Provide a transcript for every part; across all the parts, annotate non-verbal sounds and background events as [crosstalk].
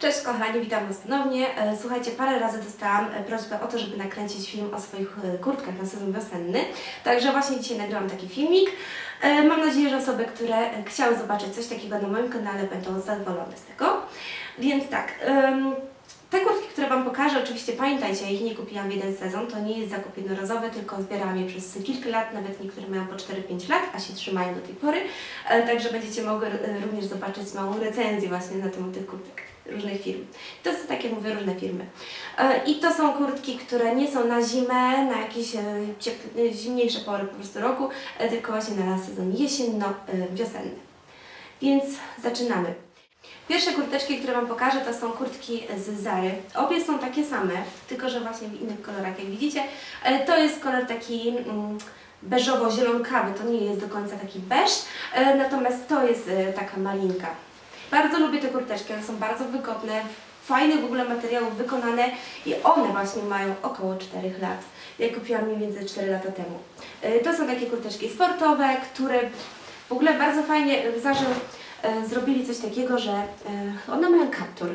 Cześć kochani, witam Was ponownie. E, Słuchajcie, parę razy dostałam e, prośbę o to, żeby nakręcić film o swoich e, kurtkach na sezon wiosenny. Także właśnie dzisiaj nagrałam taki filmik. Mam nadzieję, że osoby, które chciały zobaczyć coś takiego na moim kanale będą zadowolone z tego. Więc tak, te kurtki, które Wam pokażę, oczywiście pamiętajcie, ja ich nie kupiłam w jeden sezon, to nie jest zakup jednorazowy, tylko zbierałam je przez kilka lat, nawet niektóre mają po 4-5 lat, a się trzymają do tej pory. Także będziecie mogły również zobaczyć małą recenzję właśnie na temat tych kurtek różnych firm. To są, tak jak mówię, różne firmy. E, I to są kurtki, które nie są na zimę, na jakieś e, ciepl- e, zimniejsze pory po prostu roku, tylko właśnie na sezon jesienno-wiosenny. Więc zaczynamy. Pierwsze kurteczki, które Wam pokażę, to są kurtki z Zary. Obie są takie same, tylko że właśnie w innych kolorach, jak widzicie. To jest kolor taki mm, beżowo-zielonkawy, to nie jest do końca taki beż, natomiast to jest taka malinka. Bardzo lubię te kurteczki, one są bardzo wygodne, fajne w ogóle materiałów wykonane i one właśnie mają około 4 lat. Ja kupiłam mniej więcej 4 lata temu. E, To są takie kurteczki sportowe, które w ogóle bardzo fajnie e, zażył zrobili coś takiego, że e, one mają kaptur.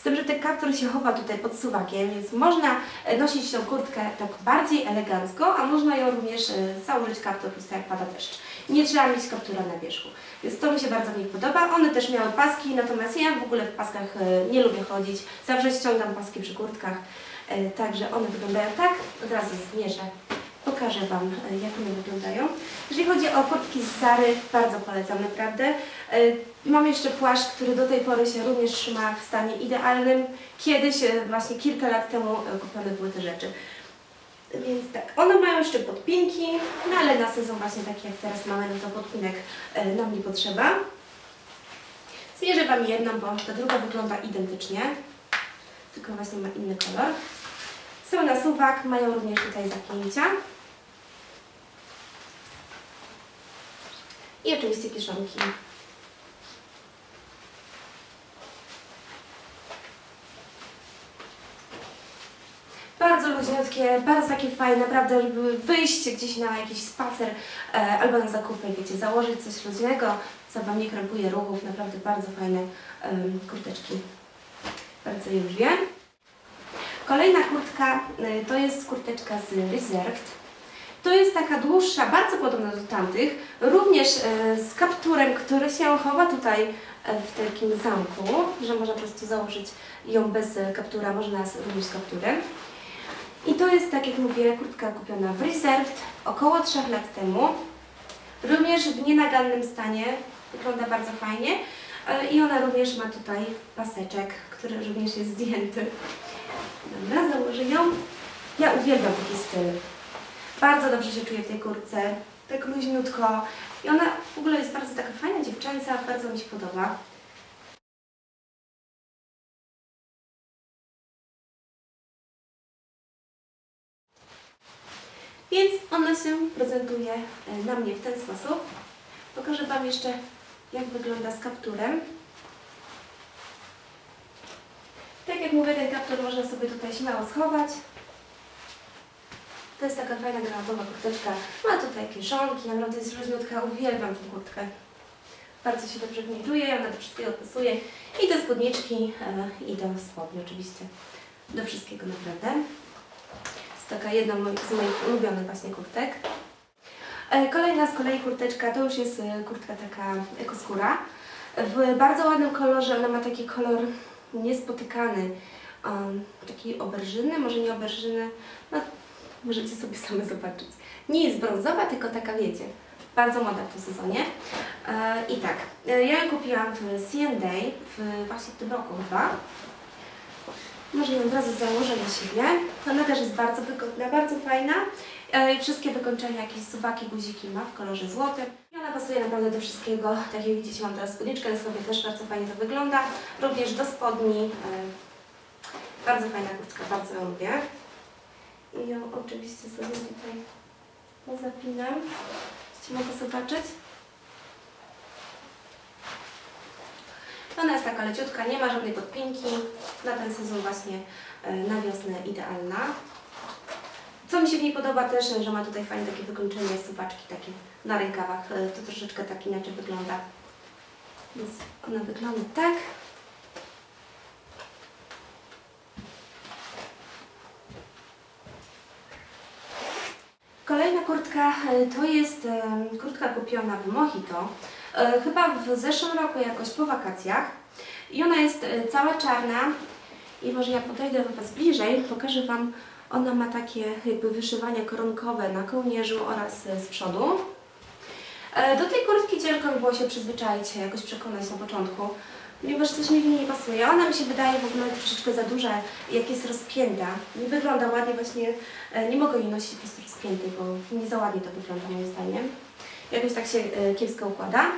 Z tym, że ten kaptur się chowa tutaj pod suwakiem, więc można e, nosić tą kurtkę tak bardziej elegancko, a można ją również e, założyć kaptur po jak pada deszcz. Nie trzeba mieć kaptura na wierzchu. Więc to mi się bardzo w nich podoba. One też miały paski, natomiast ja w ogóle w paskach e, nie lubię chodzić. Zawsze ściągam paski przy kurtkach. E, Także one wyglądają tak. Od razu zmierzę. Pokażę Wam, e, jak one wyglądają. Jeżeli chodzi o kurtki z Zary, bardzo polecam naprawdę. E, Mam jeszcze płaszcz, który do tej pory się również trzyma w stanie idealnym. Kiedyś, e, właśnie kilka lat temu kupione były te rzeczy. Więc tak, one mają jeszcze podpinki, no ale na sezon właśnie taki jak teraz mamy, no to podpinek nam nie potrzeba. Zmierzę Wam jedną, bo ta druga wygląda identycznie, tylko właśnie ma inny kolor. Są na suwak, mają również tutaj zapięcia. I oczywiście kieszonki. Bardzo luźniutkie, bardzo takie fajne, naprawdę, żeby wyjść gdzieś na jakiś spacer e, albo na zakupy, wiecie, założyć coś luźnego, co Wam nie krępuje ruchów, naprawdę bardzo fajne em, kurteczki. Bardzo je lubię. Kolejna kurtka y, to jest kurteczka z Reserved. To jest taka dłuższa, bardzo podobna do tamtych, również y, z kapturem, który się chowa tutaj y, w takim zamku, że można po prostu założyć ją bez kaptura, można również z kapturem. I to jest, tak jak mówię, kurtka kupiona w Reserved około 3 lat temu. Również w nienagannym stanie, wygląda bardzo fajnie. I ona również ma tutaj paseczek, który również jest zdjęty. Dobra, założę ją. Ja uwielbiam taki styl. Bardzo dobrze się czuję w tej kurtce. Tak luźniutko. I ona w ogóle jest bardzo taka fajna dziewczęca, bardzo mi się podoba. Więc ona się prezentuje e, na mnie w ten sposób. Pokażę Wam jeszcze, jak wygląda z kapturem. Tak jak mówię, ten kaptur można sobie tutaj śmiało schować. To jest taka fajna granatowa kurteczka. Ma tutaj kieszonki, naprawdę jest luźniutka. Uwielbiam tę kurtkę. Bardzo się dobrze w niej czuję, ona do wszystkiego pasuje. I do spódniczki, e, i do spodni oczywiście. Do wszystkiego naprawdę. Jest taka jedna z moich ulubionych właśnie kurtek. E, Kolejna z kolei kurteczka to już jest e, kurtka taka ekoskóra. W bardzo ładnym kolorze, ona ma taki kolor niespotykany, um, taki oberżyny, może nie oberżyny, no możecie sobie same zobaczyć. Nie jest brązowa, tylko taka wiecie, bardzo moda w tym sezonie. E, I tak, e, ja ją kupiłam w C&A w właśnie w tym roku chyba. Może ją od razu założę na siebie. Ona też jest bardzo wygodna, bardzo fajna. E, Wszystkie wykończenia, jakieś suwaki, guziki ma w kolorze złotym. I ona pasuje naprawdę do wszystkiego. Tak jak widzicie, mam teraz spódniczkę na sobie, też bardzo fajnie to wygląda. Również do spodni. e, Bardzo fajna kurtka, bardzo ją lubię. I ją oczywiście sobie tutaj zapinam. Jeśli mogę zobaczyć. No, ona jest taka leciutka, nie ma żadnej podpinki. Na ten sezon właśnie e, na wiosnę idealna. Co mi się w niej podoba też, że ma tutaj fajne takie wykończenie, suwaczki takie na rękawach. E, to troszeczkę tak inaczej wygląda. Więc ona wygląda tak. Kolejna kurtka e, to jest kurtka kupiona w Mojito chyba w zeszłym roku jakoś po wakacjach. I ona jest e, cała czarna i może ja podejdę do Was bliżej, pokażę Wam, ona ma takie jakby wyszywania koronkowe na kołnierzu oraz e, z przodu. E, Do tej kurtki ciężko mi było się przyzwyczaić, jakoś przekonać na początku, ponieważ coś mi w niej nie pasuje. Ona mi się wydaje w ogóle troszeczkę za duża, jak jest rozpięta. Nie wygląda ładnie, właśnie e, nie mogę jej nosić po prostu rozpiętej, bo nie za ładnie to wygląda moim zdaniem. Jakoś tak się e, kiepsko układa.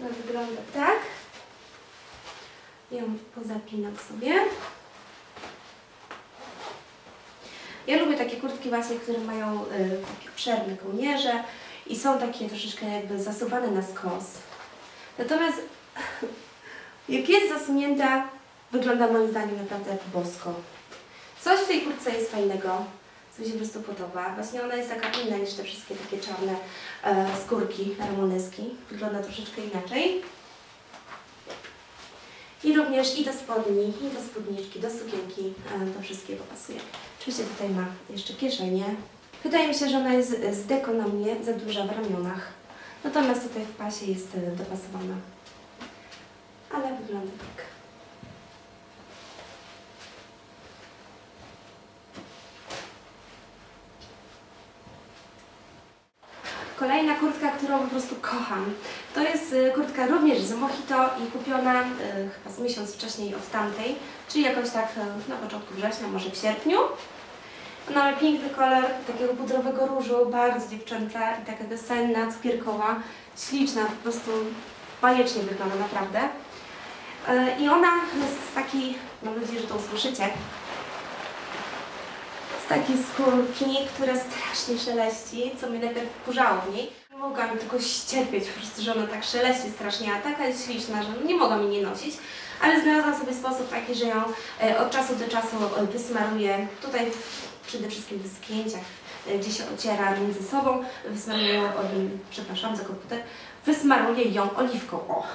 Ona wygląda tak. Ją pozapinam sobie. Ja lubię takie kurtki właśnie, które mają y, takie obszerne kołnierze i są takie troszeczkę jakby zasuwane na skos. Natomiast [laughs] jak jest zasunięta, wygląda moim zdaniem naprawdę bosko. Coś w tej kurtce jest fajnego, co mi się po prostu podoba. Właśnie ona jest taka inna niż te wszystkie takie czarne e, skórki ramoneski. Wygląda troszeczkę inaczej. I również i do spodni, i do spódniczki, do sukienki, e, do wszystkiego pasuje. Oczywiście tutaj ma jeszcze kieszenie. Wydaje mi się, że ona jest z deko na mnie za duża w ramionach. Natomiast tutaj w pasie jest e, dopasowana. Ale wygląda tak. Kolejna kurtka, którą po prostu kocham. To jest y, kurtka również z Mojito i kupiona y, chyba z miesiąc wcześniej od tamtej, czyli jakoś tak y, na początku września, może w sierpniu. Ona ma piękny kolor takiego pudrowego różu, bardzo dziewczęta i taka wiosenna, cukierkowa, śliczna, po prostu bajecznie wygląda naprawdę. I ona jest z takiej, mam nadzieję, że to usłyszycie, z takiej skórki, która strasznie szeleści, co mnie najpierw wkurzało w niej. Nie mogłam tylko ścierpieć po prostu, że ona tak szeleści strasznie, a taka jest śliczna, że nie mogłam jej nie nosić. Ale znalazłam sobie sposób taki, że ją e, od czasu do czasu e, wysmaruję. Tutaj przede wszystkim w zdjęciach, e, gdzie się ociera między sobą, wysmaruję ją, przepraszam za komputer, wysmaruję ją oliwką, o,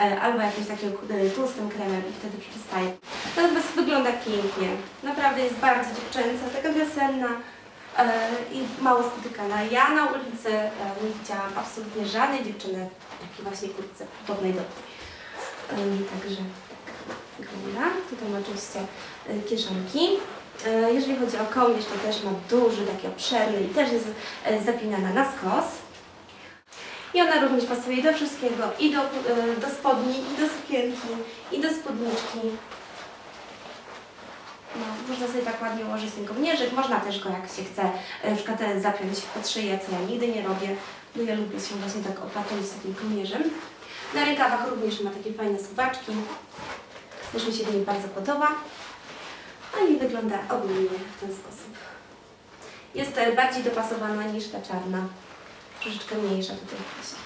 E, albo jakimś takim e, tłustym kremem i wtedy przestaje. Natomiast wygląda pięknie. Naprawdę jest bardzo dziewczęca, taka wiosenna e, i mało spotykana. Ja na ulicy nie widziałam absolutnie żadnej dziewczyny w takiej właśnie kurtce podobnej do tej. Także tak wygląda. Tutaj ma oczywiście kieszonki. Jeżeli chodzi o kołnierz, to też ma duży, taki obszerny i też jest zapinana na skos. I ona również pasuje do wszystkiego, i do, e, do spodni, i do sukienki, i do spódniczki. No, można sobie tak ładnie ułożyć ten kołnierzyk, można też go jak się chce na przykład e, zapiąć pod szyję, co ja nigdy nie robię. No ja lubię się właśnie tak opatrzyć takim kołnierzem. Na rękawach również ma takie fajne suwaczki. Też mi się do niej bardzo podoba. No i wygląda ogólnie w ten sposób. Jest bardziej dopasowana niż ta czarna. Troszeczkę mniejsza w pasie.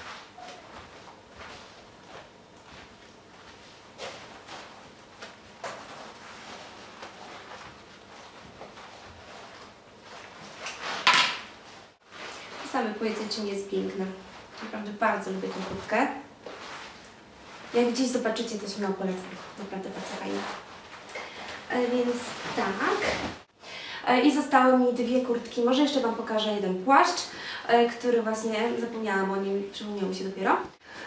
Same powiedzcie, nie jest piękna. Naprawdę bardzo lubię tę kurtkę. Jak gdzieś zobaczycie, to śmiało polecam. Naprawdę bardzo fajna. E, Więc tak. E, I zostały mi dwie kurtki. Może jeszcze Wam pokażę jeden płaszcz, który właśnie zapomniałam o nim, przypomniał mi się dopiero.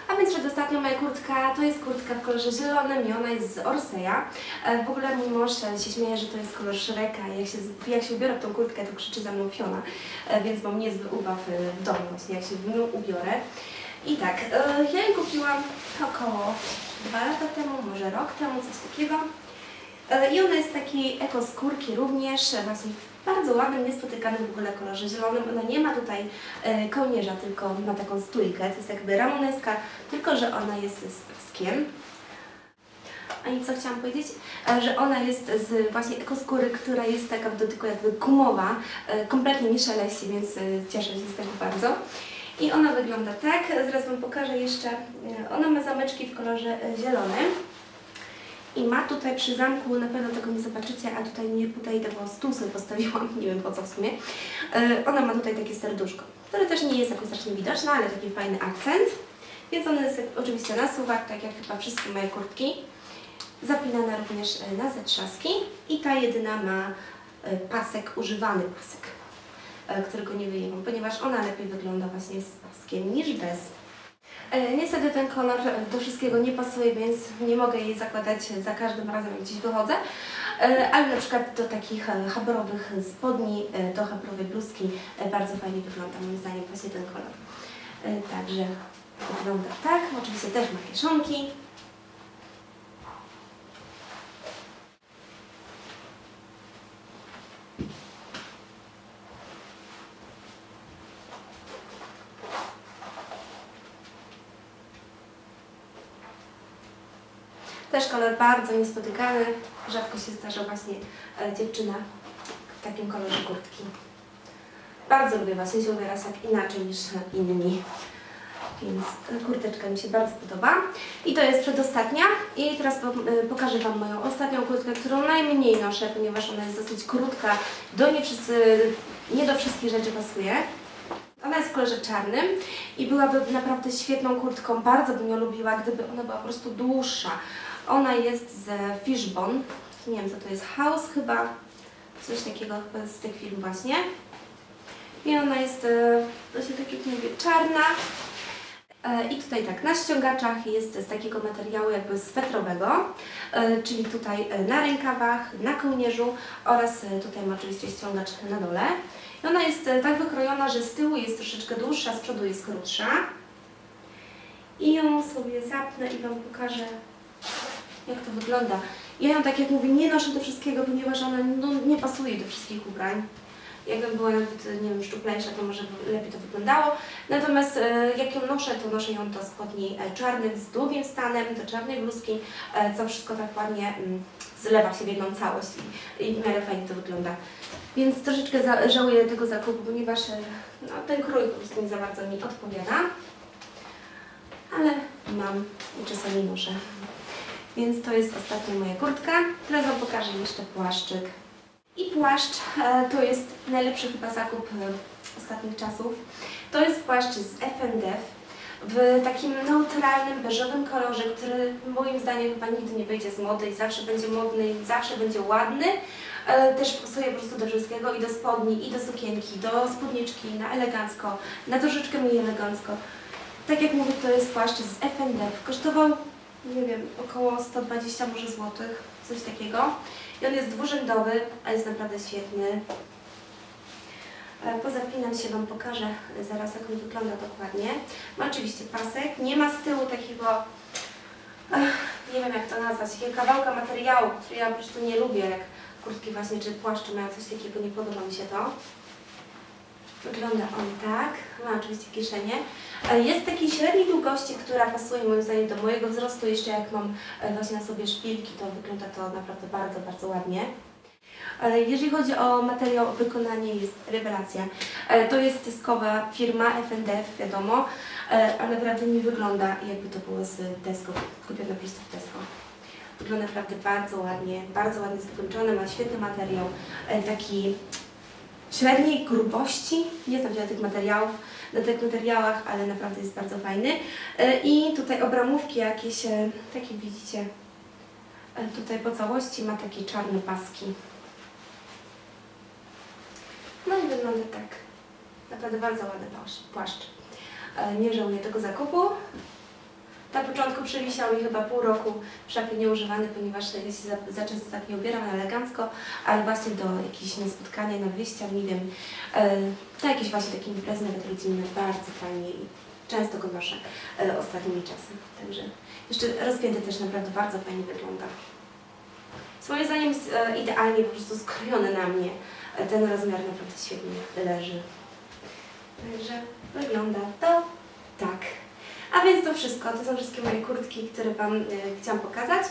A więc przedostatnia moja kurtka to jest kurtka w kolorze zielonym i ona jest z Orseja. E, W ogóle mój mąż e, się śmieje, że to jest kolor Shreka. Jak się, jak się ubiorę w tą kurtkę, to krzyczy za mną Fiona, E, więc mam niezły ubaw e, w domu właśnie, jak się w nią ubiorę. I tak, e, ja ją kupiłam około dwa lata temu, może rok temu, coś takiego. E, I ona jest takiej ekoskórki również, e, właśnie bardzo ładnym, niespotykanym w ogóle kolorze zielonym. Ona nie ma tutaj e, kołnierza, tylko ma taką stójkę, to jest jakby ramoneska, tylko że ona jest z paskiem. A i co chciałam powiedzieć? E, Że ona jest z właśnie ekoskóry, która jest taka w dotyku jakby gumowa, e, kompletnie nie szeleści, więc cieszę się z tego bardzo. I ona wygląda tak, zaraz Wam pokażę jeszcze. Ona ma zameczki w kolorze zielonym. I ma tutaj przy zamku, na pewno tego nie zobaczycie, a tutaj nie podejdę, bo postawiłam, [laughs] nie wiem po co w sumie. E, Ona ma tutaj takie serduszko, które też nie jest jakoś strasznie widoczne, ale taki fajny akcent. Więc ona jest oczywiście na suwak, tak jak chyba wszystkie moje kurtki. Zapinana również e, na zatrzaski i ta jedyna ma e, pasek, używany pasek. którego nie wyjęłam, ponieważ ona lepiej wygląda właśnie z paskiem niż bez. E, Niestety ten kolor do wszystkiego nie pasuje, więc nie mogę jej zakładać za każdym razem, jak gdzieś wychodzę. E, Ale na przykład do takich e, habrowych spodni, e, do habrowej bluzki e, bardzo fajnie wygląda moim zdaniem właśnie ten kolor. E, Także wygląda tak. Oczywiście też ma kieszonki. Też kolor bardzo niespotykany. Rzadko się zdarza właśnie e, dziewczyna w takim kolorze kurtki. Bardzo lubię właśnie się ubierać tak inaczej niż inni. Więc kurteczka mi się bardzo podoba. I to jest przedostatnia. I teraz e, pokażę Wam moją ostatnią kurtkę, którą najmniej noszę, ponieważ ona jest dosyć krótka. Do nie, wszyscy, nie do wszystkich rzeczy pasuje. Ona jest w kolorze czarnym i byłaby naprawdę świetną kurtką. Bardzo bym ją lubiła, gdyby ona była po prostu dłuższa. Ona jest z Fishbone. Nie wiem co to jest. House chyba. Coś takiego z tych film właśnie. I ona jest właśnie tak jak mówię, czarna. E, I tutaj tak, na ściągaczach jest z takiego materiału jakby swetrowego, e, czyli tutaj e, na rękawach, na kołnierzu oraz tutaj ma oczywiście ściągacz na dole. I ona jest tak wykrojona, że z tyłu jest troszeczkę dłuższa, z przodu jest krótsza. I ją sobie zapnę i Wam pokażę, jak to wygląda. Ja ją, tak jak mówię, nie noszę do wszystkiego, ponieważ ona no, nie pasuje do wszystkich ubrań. Jakbym była nawet, nie wiem, szczuplejsza, to może lepiej to wyglądało. Natomiast e, jak ją noszę, to noszę ją do spodni e, czarnych z długim stanem, do czarnej bluzki, e, co wszystko tak ładnie mm, zlewa się w jedną całość i, i w miarę fajnie to wygląda. Więc troszeczkę za, żałuję tego zakupu, ponieważ no, ten krój po prostu nie za bardzo mi odpowiada. Ale mam i czasami noszę. Więc to jest ostatnia moja kurtka. Teraz Wam pokażę jeszcze płaszczyk. I płaszcz e, to jest najlepszy chyba zakup e, ostatnich czasów. To jest płaszcz z F&F w takim neutralnym, beżowym kolorze, który moim zdaniem chyba nigdy nie wyjdzie z mody i zawsze będzie modny i zawsze będzie ładny. E, Też pasuje po prostu do wszystkiego i do spodni, i do sukienki, do spódniczki, na elegancko, na troszeczkę mniej elegancko. Tak jak mówię, to jest płaszcz z F&F. Kosztował, nie wiem, około 120 może złotych, coś takiego. I on jest dwurzędowy, a jest naprawdę świetny. E, Pozapinam się, Wam pokażę zaraz, jak on wygląda dokładnie. Ma oczywiście pasek, nie ma z tyłu takiego, nie wiem jak to nazwać, takiego kawałka materiału, który ja po prostu nie lubię, jak kurtki właśnie czy płaszcze mają coś takiego, nie podoba mi się to. Wygląda on tak, ma oczywiście kieszenie. E, Jest takiej średniej długości, która pasuje moim zdaniem do mojego wzrostu. Jeszcze jak mam e, właśnie na sobie szpilki, to wygląda to naprawdę bardzo, bardzo ładnie. Jeżeli chodzi o materiał, wykonanie jest rewelacja. E, To jest tyskowa firma F&F, wiadomo, ale naprawdę nie wygląda jakby to było z Tesco, kupione po prostu w. Wygląda naprawdę bardzo ładnie, bardzo ładnie jest ma świetny materiał, taki średniej grubości, nie znam się na tych materiałów, na tych materiałach, ale naprawdę jest bardzo fajny. E, I tutaj obramówki jakieś, e, tak jak widzicie, e, tutaj po całości ma takie czarne paski. No i wygląda tak. Naprawdę bardzo ładny płaszcz. płaszcz. E, Nie żałuję tego zakupu. Na początku przewisiał mi chyba pół roku w szafie nieużywany, ponieważ ja się za, za często tak nie ubieram na elegancko, ale właśnie do jakichś na spotkania, na wyjścia, nie wiem, e, na jakieś właśnie takie imprezy nawet rodzinne, bardzo fajnie i często go noszę e, ostatnimi czasy. Także jeszcze rozpięty też naprawdę bardzo fajnie wygląda. Moim zdaniem jest e, idealnie po prostu skrojony na mnie. E, ten rozmiar naprawdę świetnie leży. Także wygląda to tak. A więc to wszystko. To są wszystkie moje kurtki, które Wam e, chciałam pokazać.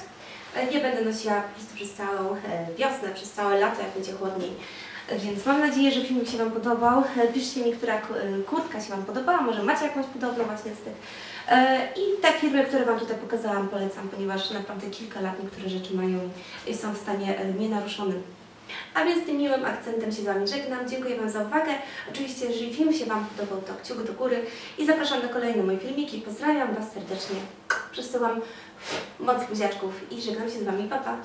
E, nie będę nosiła po prostu przez całą e, wiosnę, przez całe lato, jak będzie chłodniej. Więc mam nadzieję, że filmik się Wam podobał. Piszcie mi, która ku- kurtka się Wam podobała. Może macie jakąś podobną właśnie z tych. I te firmy, które Wam tutaj pokazałam, polecam, ponieważ naprawdę kilka lat niektóre rzeczy mają i są w stanie nienaruszonym. A więc tym miłym akcentem się z Wami żegnam. Dziękuję Wam za uwagę. Oczywiście, jeżeli film się Wam podobał, to kciuk do góry i zapraszam na kolejne moje filmiki. Pozdrawiam Was serdecznie. Przesyłam moc buziaczków i żegnam się z Wami. Pa, pa.